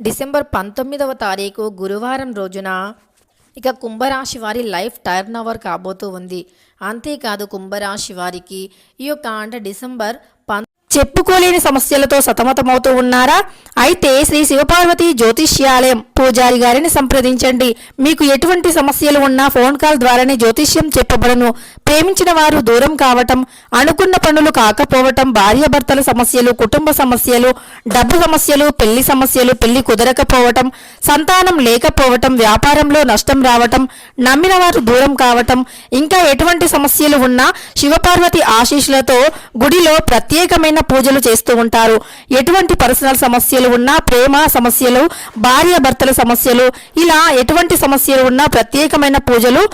December పంతొమ్మిదవ తారీఖు గురువారం రోజున ఇక కుంభరాశి వారి లైఫ్ టర్న్ ఓవర్ కాబోతూ ఉంది. అంతేకాదు కుంభరాశి వారికి ఈ యొక్క అంటే డిసెంబర్ చెప్పుకోలేని సమస్యలతో సతమతమవుతూ ఉన్నారా? అయితే శ్రీ శివపార్వతి జ్యోతిష్యాలయం పూజారి గారిని సంప్రదించండి. మీకు ఎటువంటి సమస్యలు ఉన్నా ఫోన్ కాల్ ద్వారానే జ్యోతిష్యం చెప్పబడను. ప్రేమించిన వారు దూరం కావటం అనుకున్న పనులు కాకపోవటం భార్యాభర్తల సమస్యలు కుటుంబ సమస్యలు డబ్బు సమస్యలు పెళ్ళి సమస్యలు పెళ్ళి కుదరకపోవటం సంతానం లేకపోవటం వ్యాపారంలో నష్టం రావటం నమ్మిన వారు దూరం కావటం ఇంకా ఎటువంటి సమస్యలు ఉన్నా శివపార్వతి ఆశీస్సులతో గుడిలో ప్రత్యేకమైన పూజలు చేస్తూ ఉంటారు. ఎటువంటి పర్సనల్ సమస్యలు ఉన్నా ప్రేమ సమస్యలు భార్యాభర్తల సమస్యలు ఇలా ఎటువంటి సమస్యలు ఉన్నా ప్రత్యేకమైన పూజలు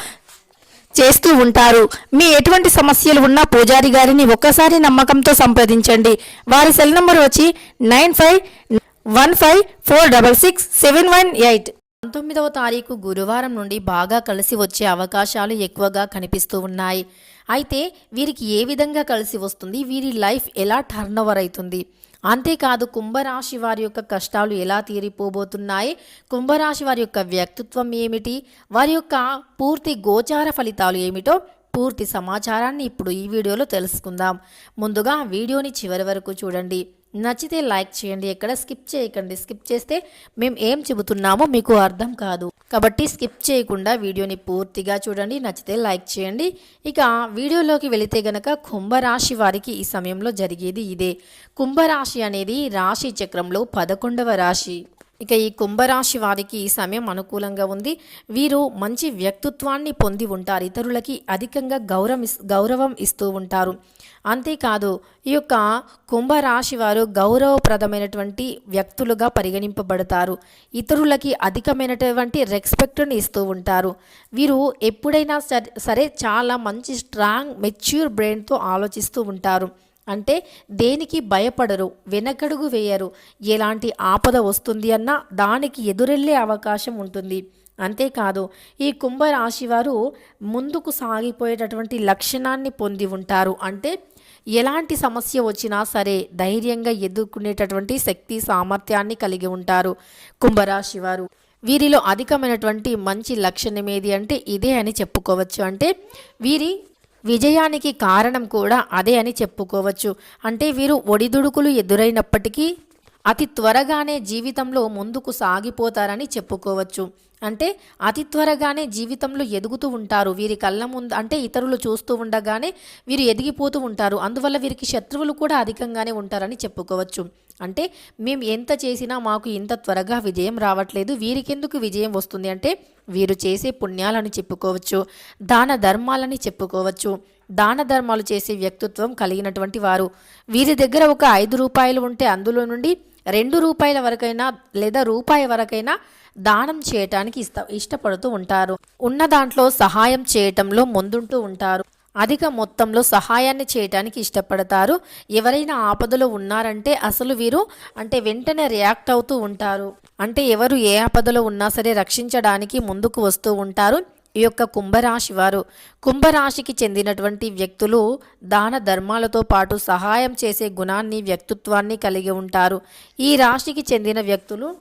చేస్తూ ఉంటారు. మీ ఎటువంటి సమస్యలు ఉన్నా పూజారి గారిని ఒక్కసారి నమ్మకంతో సంప్రదించండి. వారి సెల్ నంబర్ వచ్చి nine five one five four double six seven one eight. పంతొమ్మిదవ తారీఖు గురువారం నుండి బాగా కలిసి వచ్చే అవకాశాలు ఎక్కువగా కనిపిస్తూ ఉన్నాయి. అయితే వీరికి ఏ విధంగా కలిసి వస్తుంది? వీరి లైఫ్ ఎలా టర్న్ ఓవర్ అవుతుంది అంతేకాదు కుంభరాశి వారి యొక్క కష్టాలు ఎలా తీరిపోబోతున్నాయి? కుంభరాశి వారి యొక్క వ్యక్తిత్వం ఏమిటి? వారి యొక్క పూర్తి గోచార ఫలితాలు ఏమిటో పూర్తి సమాచారాన్ని ఇప్పుడు ఈ వీడియోలో తెలుసుకుందాం. ముందుగా వీడియోని చివరి వరకు చూడండి. నచ్చితే లైక్ చేయండి ఎక్కడ స్కిప్ చేయకండి. స్కిప్ చేస్తే మేము ఏం చెబుతున్నామో మీకు అర్థం కాదు. కాబట్టి స్కిప్ చేయకుండా వీడియోని పూర్తిగా చూడండి నచ్చితే లైక్ చేయండి. ఇక వీడియోలోకి వెళితే గనక కుంభరాశి వారికి ఈ సమయంలో జరిగేది ఇదే. కుంభరాశి అనేది రాశి చక్రంలో పదకొండవ రాశి. ఇక ఈ కుంభరాశి వారికి ఈ సమయం అనుకూలంగా ఉంది. వీరు మంచి వ్యక్తిత్వాన్ని పొంది ఉంటారు. ఇతరులకి అధికంగా గౌరవం ఇస్- గౌరవం ఇస్తూ ఉంటారు. అంతేకాదు ఈ యొక్క కుంభరాశి వారు గౌరవప్రదమైనటువంటి వ్యక్తులుగా పరిగణింపబడతారు. ఇతరులకి అధికమైనటువంటి రెస్పెక్ట్ని ఇస్తూ ఉంటారు. వీరు ఎప్పుడైనా సరే సరే చాలా మంచి స్ట్రాంగ్ మెచ్యూర్ బ్రెయిన్తో ఆలోచిస్తూ ఉంటారు. అంటే దేనికి భయపడరు వెనకడుగు వేయరు. ఎలాంటి ఆపద వస్తుంది అన్నా దానికి ఎదురెళ్ళే అవకాశం ఉంటుంది. అంతేకాదు ఈ కుంభరాశి వారు ముందుకు సాగిపోయేటటువంటి లక్షణాన్ని పొంది ఉంటారు. అంటే ఎలాంటి సమస్య వచ్చినా సరే ధైర్యంగా ఎదుర్కొనేటటువంటి శక్తి సామర్థ్యాన్ని కలిగి ఉంటారు కుంభరాశి వారు. వీరిలో అధికమైనటువంటి మంచి లక్షణం ఏది అంటే ఇదే అని చెప్పుకోవచ్చు. అంటే వీరి విజయానికి కారణం కూడా అదే అని చెప్పుకోవచ్చు. అంటే వీరు ఒడిదుడుకులు ఎదురైనప్పటికీ అతి త్వరగానే జీవితంలో ముందుకు సాగిపోతారని చెప్పుకోవచ్చు. అంటే అతి త్వరగానే జీవితంలో ఎదుగుతూ ఉంటారు. వీరి కళ్ళ ముందు అంటే ఇతరులు చూస్తూ ఉండగానే వీరు ఎదిగిపోతూ ఉంటారు. అందువల్ల వీరికి శత్రువులు కూడా అధికంగానే ఉంటారని చెప్పుకోవచ్చు. అంటే మేము ఎంత చేసినా మాకు ఇంత త్వరగా విజయం రావట్లేదు వీరికెందుకు విజయం వస్తుంది? అంటే వీరు చేసే పుణ్యాలని చెప్పుకోవచ్చు దాన ధర్మాలని చెప్పుకోవచ్చు. దాన ధర్మాలు చేసే వ్యక్తిత్వం కలిగినటువంటి వారు. వీరి దగ్గర ఒక ఐదు రూపాయలు ఉంటే అందులో నుండి రెండు రూపాయల వరకైనా లేదా రూపాయి వరకైనా దానం చేయటానికి ఇష్ట ఇష్టపడుతూ ఉంటారు. ఉన్న దాంట్లో సహాయం చేయటంలో ముందుంటూ ఉంటారు. అధిక మొత్తంలో సహాయాన్ని చేయటానికి ఇష్టపడతారు. ఎవరైనా ఆపదలో ఉన్నారంటే అసలు వీరు అంటే వెంటనే రియాక్ట్ అవుతూ ఉంటారు. అంటే ఎవరు ఏ ఆపదలో ఉన్నా సరే రక్షించడానికి ముందుకు వస్తూ ఉంటారు. ఈ యొక్క కుంభరాశి వారు. కుంభరాశికి చెందినటువంటి వ్యక్తులు దాన ధర్మాలతో పాటు సహాయం చేసే గుణాన్ని వ్యక్తిత్వాన్ని కలిగి ఉంటారు. ఈ రాశికి చెందిన వ్యక్తులు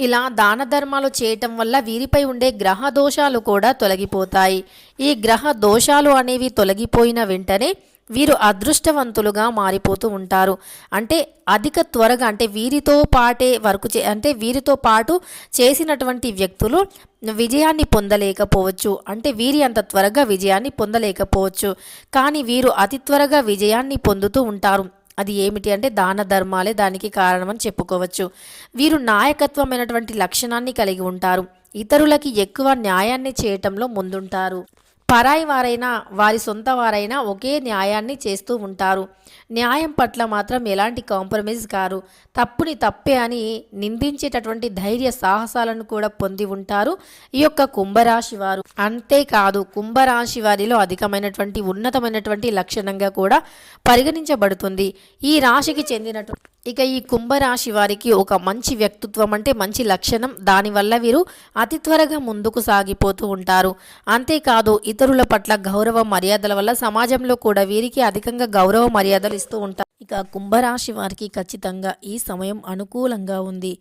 ఇలా దాన ధర్మాలు చేయటం వల్ల వీరిపై ఉండే గ్రహ దోషాలు కూడా తొలగిపోతాయి. ఈ గ్రహ దోషాలు అనేవి తొలగిపోయిన వెంటనే వీరు అదృష్టవంతులుగా మారిపోతూ ఉంటారు. అంటే అధిక త్వరగా అంటే వీరితో పాటే వర్క్ చే అంటే వీరితో పాటు చేసినటువంటి వ్యక్తులు విజయాన్ని పొందలేకపోవచ్చు. అంటే వీరి అంత త్వరగా విజయాన్ని పొందలేకపోవచ్చు. కానీ వీరు అతి త్వరగా విజయాన్ని పొందుతూ ఉంటారు. అది ఏమిటి అంటే దాన ధర్మాలే దానికి కారణమని చెప్పుకోవచ్చు. వీరు నాయకత్వమైనటువంటి లక్షణాన్ని కలిగి ఉంటారు. ఇతరులకి ఎక్కువ న్యాయాన్ని చేయటంలో ముందుంటారు. పరాయి వారైనా వారి సొంత వారైనా ఒకే న్యాయాన్ని చేస్తూ ఉంటారు. న్యాయం పట్ల మాత్రం ఎలాంటి కాంప్రమైజ్ కారు? తప్పుని తప్పే అని నిందించేటటువంటి ధైర్య సాహసాలను కూడా పొంది ఉంటారు ఈ యొక్క కుంభరాశి వారు. అంతేకాదు కుంభరాశి వారిలో అధికమైనటువంటి ఉన్నతమైనటువంటి లక్షణంగా కూడా పరిగణించబడుతుంది. ఈ రాశికి చెందినటువంటి ఇక ఈ కుంభరాశి వారికి ఒక మంచి వ్యక్తిత్వం అంటే మంచి లక్షణం. దానివల్ల వీరు అతి త్వరగా ముందుకు సాగిపోతూ ఉంటారు. అంతేకాదు ఇతరుల పట్ల గౌరవ మర్యాదల వల్ల సమాజంలో కూడా వీరికి అధికంగా గౌరవ మర్యాదలు ఇస్తూ ఉంటారు. ఇక కుంభరాశి వారికి ఖచ్చితంగా ఈ సమయం అనుకూలంగా ఉంది.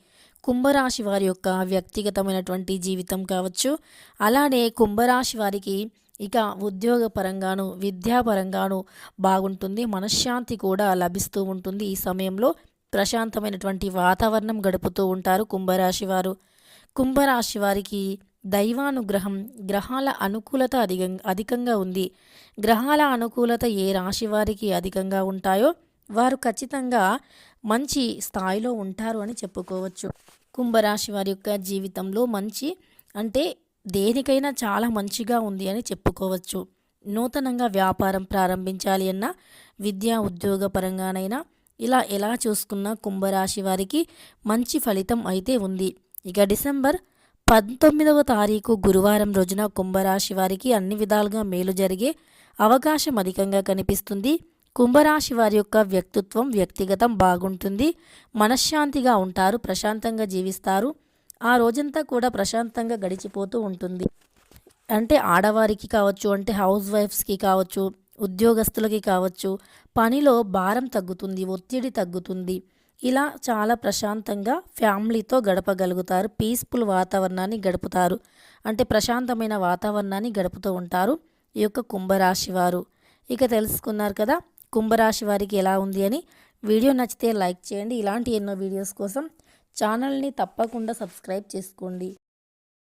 కుంభరాశి వారి యొక్క వ్యక్తిగతమైనటువంటి జీవితం కావచ్చు అలానే కుంభరాశి వారికి ఇక ఉద్యోగపరంగాను విద్యాపరంగాను బాగుంటుంది మనశ్శాంతి కూడా లభిస్తూ ఉంటుంది ఈ సమయంలో. ప్రశాంతమైనటువంటి వాతావరణం గడుపుతూ ఉంటారు కుంభరాశి వారు. కుంభరాశి వారికి దైవానుగ్రహం గ్రహాల అనుకూలత అధిక అధికంగా ఉంది. గ్రహాల అనుకూలత ఏ రాశి వారికి అధికంగా ఉంటాయో వారు ఖచ్చితంగా మంచి స్థాయిలో ఉంటారు అని చెప్పుకోవచ్చు. కుంభరాశి వారి యొక్క జీవితంలో మంచి అంటే దేనికైనా చాలా మంచిగా ఉంది అని చెప్పుకోవచ్చు. నూతనంగా వ్యాపారం ప్రారంభించాలి అన్న విద్యా ఉద్యోగ పరంగానైనా ఇలా ఎలా చూసుకున్నా కుంభరాశి వారికి మంచి ఫలితం అయితే ఉంది. ఇక డిసెంబర్ పంతొమ్మిదవ తారీఖు గురువారం రోజున కుంభరాశి వారికి అన్ని విధాలుగా మేలు జరిగే అవకాశం అధికంగా కనిపిస్తుంది. కుంభరాశి వారి యొక్క వ్యక్తిత్వం వ్యక్తిగతం బాగుంటుంది. మనశ్శాంతిగా ఉంటారు ప్రశాంతంగా జీవిస్తారు. ఆ రోజంతా కూడా ప్రశాంతంగా గడిచిపోతూ ఉంటుంది. అంటే ఆడవారికి కావచ్చు అంటే హౌస్ వైఫ్స్కి కావచ్చు ఉద్యోగస్తులకి కావచ్చు పనిలో భారం తగ్గుతుంది ఒత్తిడి తగ్గుతుంది. ఇలా చాలా ప్రశాంతంగా ఫ్యామిలీతో గడపగలుగుతారు పీస్ఫుల్ వాతావరణాన్ని గడుపుతారు. అంటే ప్రశాంతమైన వాతావరణాన్ని గడుపుతూ ఉంటారు ఈ యొక్క కుంభరాశి వారు. ఇక తెలుసుకున్నారు కదా కుంభరాశి వారికి ఎలా ఉంది అని. వీడియో నచ్చితే లైక్ చేయండి. ఇలాంటి ఎన్నో వీడియోస్ కోసం ఛానల్ని తప్పకుండా సబ్స్క్రైబ్ చేసుకోండి.